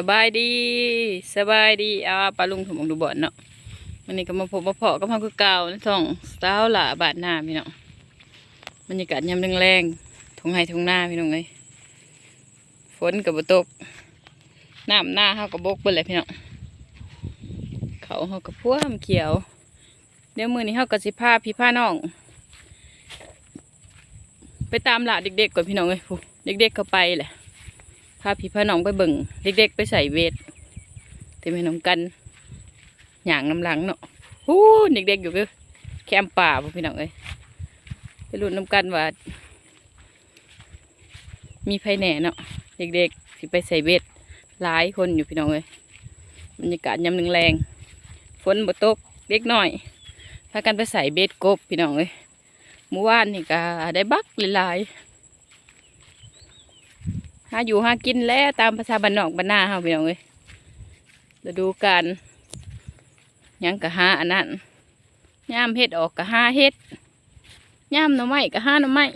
สบายดีสบายดีอาปลาลุงถุงดูบ่อนเนาะวันนี้ก็มาพบมาเพาะกับพ่อคือเก่าในท้องสาวหล่าบาดหน้าพี่เนาะบรรยากาศยามแรงๆทงไห้ทงหน้าพี่น้องเอ้ยฝนกับบตกน้ำหน้าเฮากับบกเบิ่เลยพี่เนาะเขาเฮากับพวมเขียว เดี๋ยวมือนี้เฮากับสิพาพี่พาน้อง ไปตามหลาเด็กๆก่อนพี่น้องเอ้ยเด็กๆเขาไปแหละ พาพี่พาน้องไปเบิ่งเด็กๆไปใส่เวทเต็มให้น้องกันหยางน้ำหลังเนาะฮู้เด็กๆอยู่ก็แคมป์ป่าพี่น้องเอ้ยไปรุ่นน้ำกันว่า มีไผแหน่เนาะเด็กๆสิไปใส่เวทหลายคนอยู่พี่น้องเอ้ยบรรยากาศยามแรงฝนบ่ตกเด็กน้อยพากันไปใส่เบ็ดกบพี่น้องเอ้ยเมื่อวานนี่ก็ได้บักหลายๆาอยู่หากินแล้วตามภาษาบ้านนอกบ้านนาเฮาพี่น้องเอ้ยฤดูกาลหยังกะหาอันนั้นย่ามเฮ็ดออกกะหาเฮ็ดย่ามหน่อไม้กะหาหน่อไม้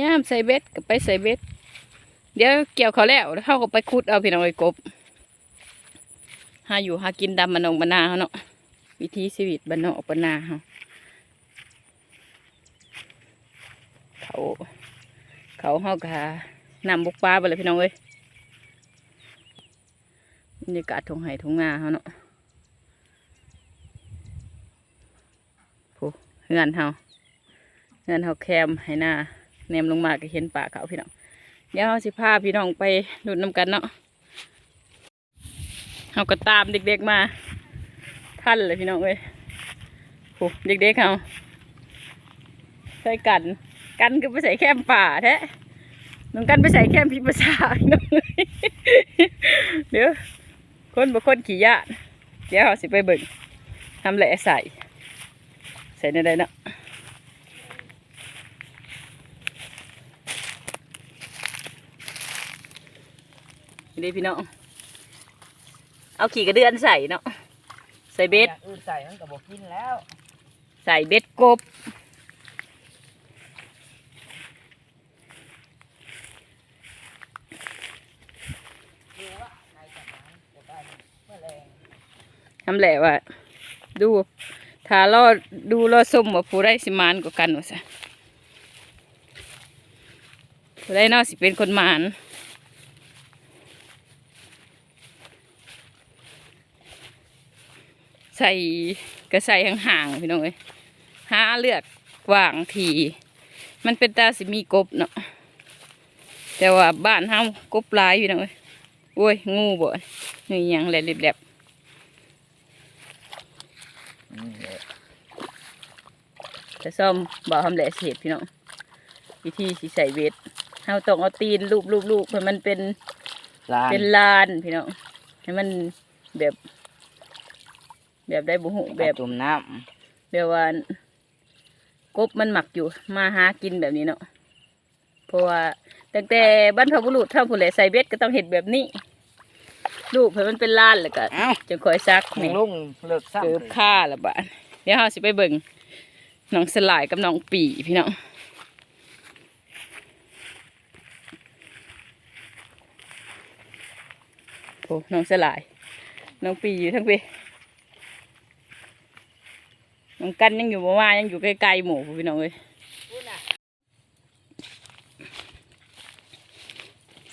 ย่ามใส่เบ็ดก็ไปใส่เบ็ด เดี๋ยวเกี่ยวเขาแล้วแล้วเขาก็ไปขุดเอาพี่น้องเอ้กบหาอยู่หากินตามบ้านอกบ้านาเฮาเนาะวิถีชีวิตบ้านนอกบ้านาเฮาเขา เขาเฮากะนำบุกปลาไปเลยพี่น้องเอ้ยบรรยากาศทงไห่ทงนาเฮาเนาะผู้เฮือนเฮาเฮือนเฮาแคมให้หน้าแนมลงมาก็เห็นป่าเขาพี่น้องเดี๋ยวเฮาสิพาพี่น้องไปดูดน้ำกันเนาะเฮาก็ตามเด็กๆมาท่านเลยพี่น้องเอ้ยผู้เด็กๆเฮาใส่กัน กันก็ไปใส่แคมป่าแท้น้องกันไปใส่แคมพิภาษาพี่น้องเอ้ยเดี๋ยวคนบางคนขี่ยานเดี๋ยวเราสิไปเบิ่งทำแหละใส่ ใส่ในใดเนาะนี่พี่น้อง เอาขี่กระเดือนใส่เนาะ ใส่เบ็ดอย่างอื่นใส่มันก็บอกกินแล้ว ใส่เบ็ดกบ ดูว่าในสมานจะได้เมื่อแรง ทำแหละว่า ดูถ้ารอดูรอส้มว่าผู้ได้สิมานกว่ากันว่าซะผู้ได้นอกสิเป็นคนมานใส่ก็ใส่ห่างๆพี่น้องเอ้ยหาเลือกวางทีมันเป็นตาสิมีกบเนาะแต่ว่าบ้านเฮากบลายพี่น้องเอ้ยโอ้ยงูบ่นี่ยังแหลบๆ นี่แหละ จะซ่อมบ่อทำแหละเสียพี่น้องวิธีสิใส่เวทเฮาต้องเอาตีนลูบลูบลูบให้มันเป็นลานเป็นลานพี่น้องให้มันแบบ แบบได้บุหุแบบจุ่มน้แบบว่ากบมันหมักอยู่ มาหากินแบบนี้เนาะเพราะว่าตั้งแต่บรรพบุรุษท่าผู้แหละใส่เบ็ดก็ต้องเห็ดแบบนี้ลูบให้มันเป็นลานแล้วก็ำเอ้าจะคอยซักหนี่ ลุงเลิกซ้ำเกือบค่าละบาทเดี๋ยวเราสิไปเบิ่ง น้องสลายกับน้องปีพี่น้องโอ้น้องสลาย น้องปีอยู่ทั้งปีน้องกันยังอยู่บ่มายังอยู่ไกลๆหมู่พี่น้องเลย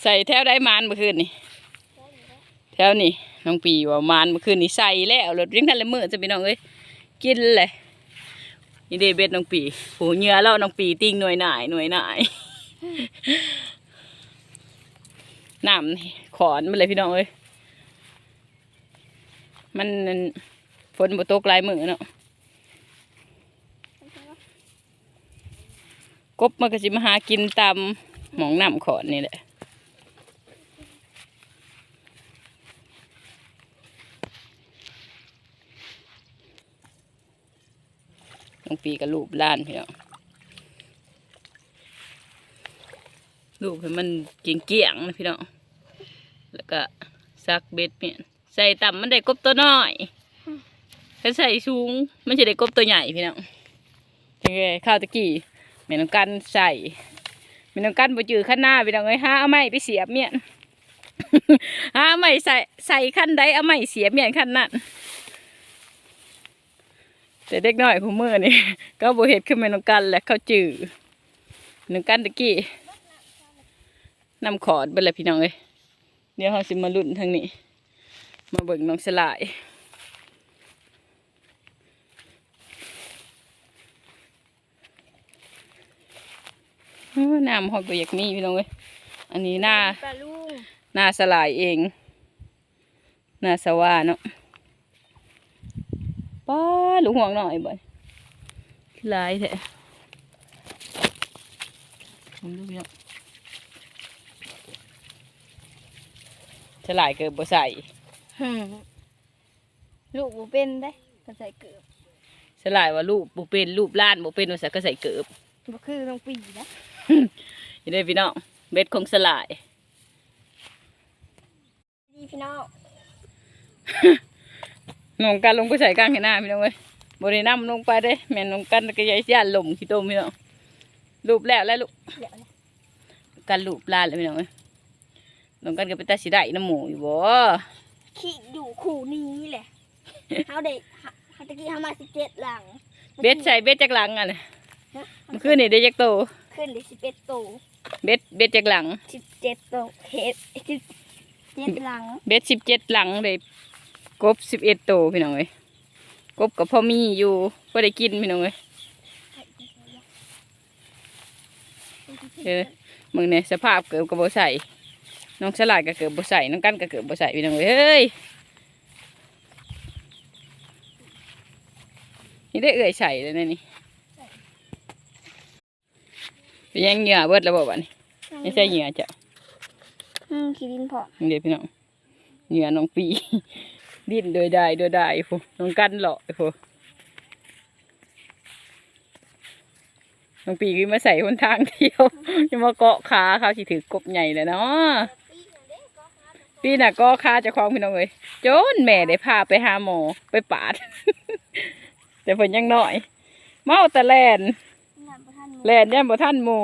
ใส่แถวได้มานเมื่อคืนนี่แถวนี่น้องปีว่ามานเมื่อคืนนี่ใส่แล้วรถวิ่งทันเลยมือจะพี่น้องเอ้ยกินเลย นี่เดเบ็ดน้องปีโหเหงื่อแล้วน้องปีติ้งหน่วยหน่ายหน่วยหน่ายน้ำนี่ขอนมาเลยพี่น้องเอ้ยมันฝนบ่ตกหลายมือเนาะกบมันก็สิมาหากินตามหมองน้ำขอนนี่แหละ น้องปีกับลูบล้านพี่น้องลูบให้มันเกี่ยงเกี่ยงๆนะพี่น้องแล้วก็ซักเบ็ดเมียนใส่ต่ำมันได้กบตัวน้อยถ้าใส่สูงมันจะได้กบตัวใหญ่พี่น้องยังไงข้าวตะกี้แม่น้องกันใส่เมน้องกันบ่จือขั้นหน้าพี่น้องเอ้ยหาเอาไม้ไปเสียบเมียนหาเอาไม้ใส่ใส่ขั้นใดเอาไม้เสียบเมียนขั้นนั้น แต่เด็กน้อยของมือนี่ก็บ่เฮ็ดขึ้นแม่น้องกันแหละเขาจือน้องกันตะกี้นำขอดเบิ่แล้วพี่น้องเอ้ยเดี๋ยวเฮาสิมาลุ้นทางนี้ มาเบิ่งน้องสลายโอ้น้ำหอยบ่อยากมีพี่น้องเอ้ยอันนี้หน้าปลาลุงหน้าสลายเองหน้าสว่าเนาะป้า ลูกห่วงหน่อยบ่อยลายแท้ผมดูพี่น้องสลายเกิดบ่ใส่หืมลูกบ่เป็นได้ก็ใส่เกือบสลายว่ารูปบ่เป็นรูปล้านบ่เป็นว่าสักก็ใส่เกิบบ่คือต้องปีนะนี่เด้อพี่น้องเบ็ดของสลายดีพี่น้องน้องกันลงไปใส่กลางให้หน้าพี่น้องเว้ย บริน้ำลงไปเด้แม่นน้องกันก็ยายย่านลมขี้ต้มพี่น้องรูปแล้วแล้วลูกเดี๋ยวนะกันรูปลานเลยพี่น้องเว้ยน้องกันก็ไปตัดสิได้น้ำหมูอยู่บ่ขี้อยู่คู่นี้แหละเฮาได้เฮาเฮาตะกี้เฮามา17หลัง เบ็ดใส่เบ็ดจากหลังอะเลยมันคือนี่ได้จักโตขึ้นได้11โตเบ็ดเบ็ดจากหลัง17โตเฮ็ด17หลัง เบ็ดสิบเจ็ดหลังเลยกบสิบเอ็ดโตพี่น้องเว้ย กบกับพ่อมีอยู่ก็ได้กินพี่น้องเว้ยเออมึงเนี่ยสภาพเกือบกับบ่ใส่น้องสลายก็เกือบบ่ใส่น้องกันก็เกือบบ่ใส่พี่น้องเว้ยเฮ้ยนี่ได้เอื่อยใส่เลยนะนี่ไปยังเหงื่อเบิดแล้วบ่บัดนี้ไม่ใช่เหงื่อจ้ะอืมขี้ดินพอนี่เด็พี่น้องเหงื่อน้องปี ดิ้นโดยได้โดยได้ฟูน้องกันเหลาะฟูน้องปีก็มาใส่หนทางเที่ยวจะมาเกาะขาเขาสิถือกบใหญ่เลยเนาะปีน่ะก็ขาจะคล้าของพี่น้องเลยจนแม่ได้พาไปหาหมอไปปาด แต่เพิ่นยังน้อย เมาแต่แลนแลนย่านบ่ทันหมู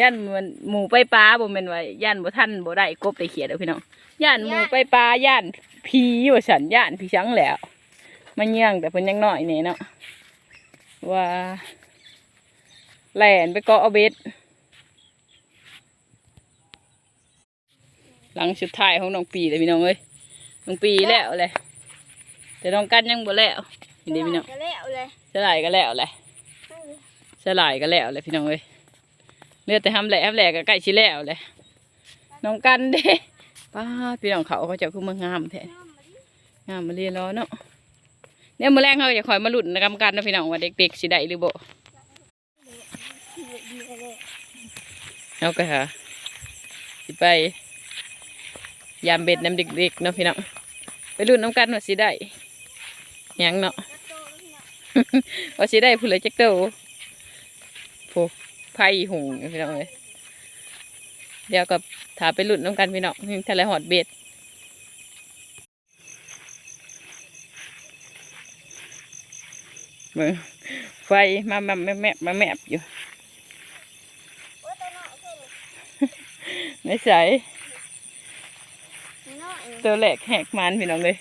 ย่านมันหมูไปปลาบ่แม่นว่าย่านบ่ทันบ่ได้กบได้เขียดเด้อพี่น้องย่านหมูไปปลาย่าน ผีว่าฉันย่านผีชังแหล้วมันเยี่ยงแต่เพิ่นยังน้อยนี่เนาะว่าแล่นไปเกาะเอาเบ็ดหลังสุดท้ายของน้องปีเลยพี่น้องเอ้ยน้องปีแล้วเลยแต่น้องกันยังบ่แล้วนี่เด้อพี่น้องก็แล้วเลยสลายก็แล้วเลยสลายก็แล้วเลยพี่น้องเอ้ยเหลือแต่ห้ำแหล่ห้ำแหล่ก็ใกล้ชิแล้วเลยน้องกันเด้ ป้าพี่น้องเขาเขาจะคือมางามแท้งามมาเรียนร้อเนาะเนี่ยมือแรกเขาจะคอยมาหลุ้นกรรมการนะพี่น้องว่าเด็กๆสิได้หรือบ่เอาก็หาสิไปยามเบ็ดน้ำเด็กๆเนาะพี่น้องไปลุ้นน้ำกันว่าสิได้ยังเนาะว่าสิได้ผู้เลยจักโตผู้ไผ่หงพี่น้องเลยเดี๋ยวกับ ถาไปหลุดน้ำกันพี่น้องทะเลหอดเบ็ดเบิ่งไฟมามาแม่แม่มาแมบอยู่ไม่ใส่น้อยตัวแหลกแหกมันพี่น้องเลย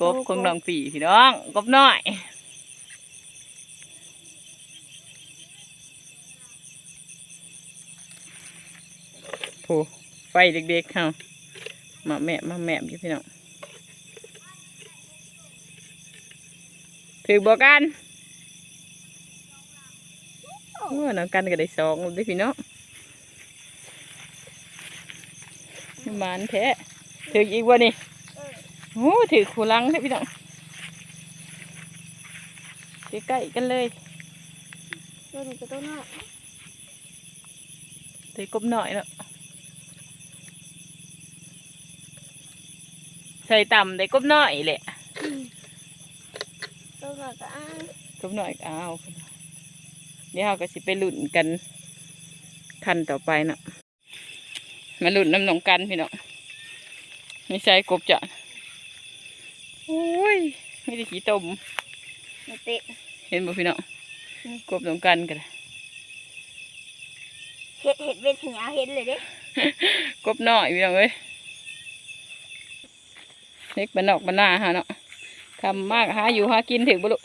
กบของน้องปีพี่น้อง กบน้อย โผไฟเด็กๆเขามาแมบมาแมบอยู่พี่น้องถือบอกกันโอ้น้องกันก็ได้สองเลยพี่น้องมานแท้ถืออีกวะนี่โอ้ถือขูลังเลยพี่น้องใกล้ๆกันเลยตัวนี้ก็ตัวน้อยถือกบหน่อยเนาะ ใส่ต่ำได้กบหน่อยแหละตัวน้อยก็อ้างกบหน่อยก็เอาเดี๋ยวเราก็สิไปลุ่นกันคันต่อไปเนาะมาลุ่นน้ำหนองกันพี่น้องไม่ใช่กบจ้ะโอ้ยไม่ได้ขี้ต้มมาเตะเห็นบ่พี่น้องกบหนองกันกันฮ็ดเห็ดเวทหยาเห็นเลยเด้กบน้อยพี่น้องเอ้ย เล็กบ้านนอกบ้านนาฮะเนาะทำมากหาอยู่หากินถึงบ่ลูก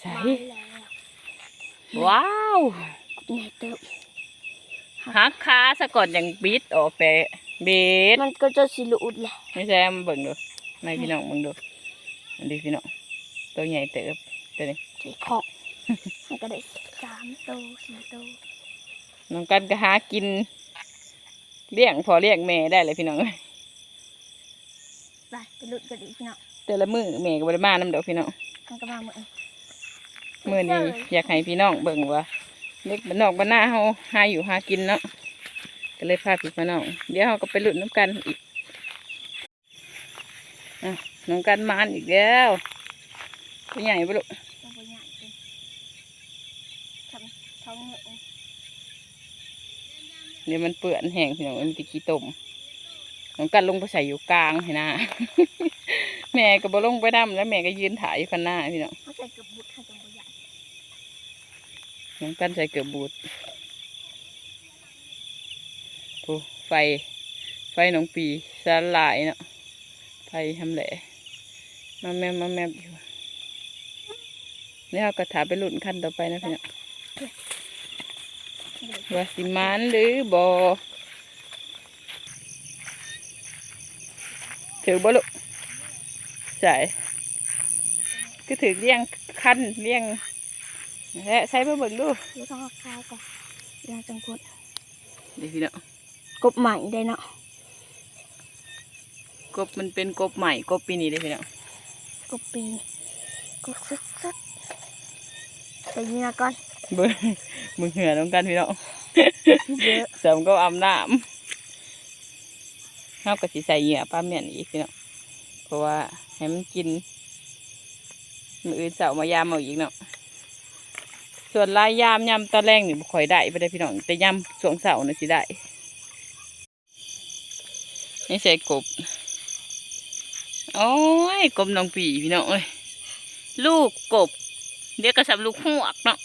ใส่มาแล้วว้าวใหญ่เติบหักขาสะก่อนอย่างบิดออกแต่เบ็ดมันก็จะสิหลุดแหละไม่ใช่มาเบิ่งดูไม่พี่น้องเบิ่งดูอันนี้พี่น้องตัวใหญ่เติบตัวนี้สีของมันก็ได้สามโตสี่โตน้องกันก็หากินเลี้ยงพอเลี้ยงแม่ได้เลยพี่น้องเอ้ย ไปไปหลุดกันอีกเนาะแต่ละมือแม่ก็บริมาน้ำดอกพี่น้องมันก็มาเหมือนมือนี้อยากให้พี่น้องเบิ่งว่าเล็กบ้านนอกบ้านนาเฮาหาอยู่หากินเนาะก็เลยพาพี่มาน้อง เดี๋ยวเฮาก็ไปลุ้นน้ำกันอีกอะน้องกันมานอีกแล้วตัวใหญ่ปะลูกตัวใหญ่เป็นทำท้องเหนียวเดี๋ยวมันเปื้อนแห้งพี่น้องมันติขี้ตม น้องกันลงไปใส่อยู่กลางให้นะแม่ก็บ่ลงไปนํแล้วแม่ก็ยืนถ่ายอยู่ข้างหน้าพี่น้องเขาใส่เกือบบุดเขาจังบ่ใหญ่น้องกันใส่เกือบบูดโอ้ไฟ ไฟน้องปีสลายเนาะไฟทำแหล่มาแมบมาแมบอยู่นี่เราก็ถาไปลุ่นขั้นต่อไปนะพี่น้องว่าสิมานหรือบอ ถือบ่ลุใส่ก็ถือเลี้ยงขั้นเลี้ยงและใช้เพื่อเบิ่งดูเดี๋ยวต้องเอาข้าวก่อนเดี๋ยวจังกุดนี่พี่น้องกบใหม่ได้เนาะกบมันเป็นกบใหม่กบปีนี้เลยพี่น้องกบปีกบสุดสุดๆใส่เนื้อก่อนเบิ่งมึงเหือน้องกันพี่น้องเยอะเสริมก็อาบน้ำ เขาก็สิใส่เหยื่อปลาเมียนอีกพี่น้องเพราะว่าให้มันกินมืออื่นเสาร์มายามเอาอีกเนาะส่วนลายยามยำตอนแรกนี่บ่ค่อยได้ไปได้พี่น้องแต่ยำสวงเสาร์น่ะสิได้นี่ใส่กบโอ้ยกบน้องปีพี่น้องเอ้ยลูกกบเดี๋ยวก็สับลูกหวกเนาะ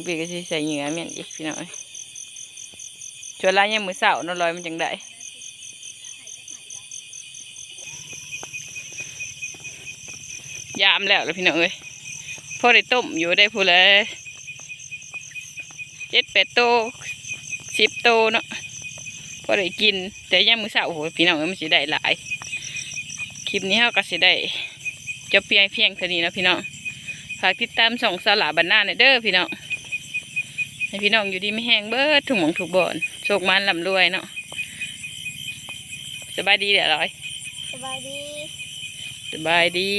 น้องปีก็สิใส่เหงื่อแม่นอีกพี่น้องเอ้ยชวนร้านยังมือเสาร์นนลอยมันจังได้ยามแล้วเลยพี่น้องเอ้ยพอได้ต้มอยู่ได้พูดเลยเจ็ดแปดโตสิบโตเนาะพอได้กิน แต่ยังมือเสาโอ้โหพี่น้องเอ้ยมันสิได้หลาย คลิปนี้เราก็สิได้จบเพียงเพียงเท่านี้นะพี่น้องฝากติดตามส่องสลาบันหน้าในอยเด้อพี่น้อง ให้พี่น้องอยู่ดีไม่แห้งเบิดถุงหมองถูกบ่อนโชคมันลำรวยเนาะสบายดีเดี๋ยวร้อย สบายดี สบายดี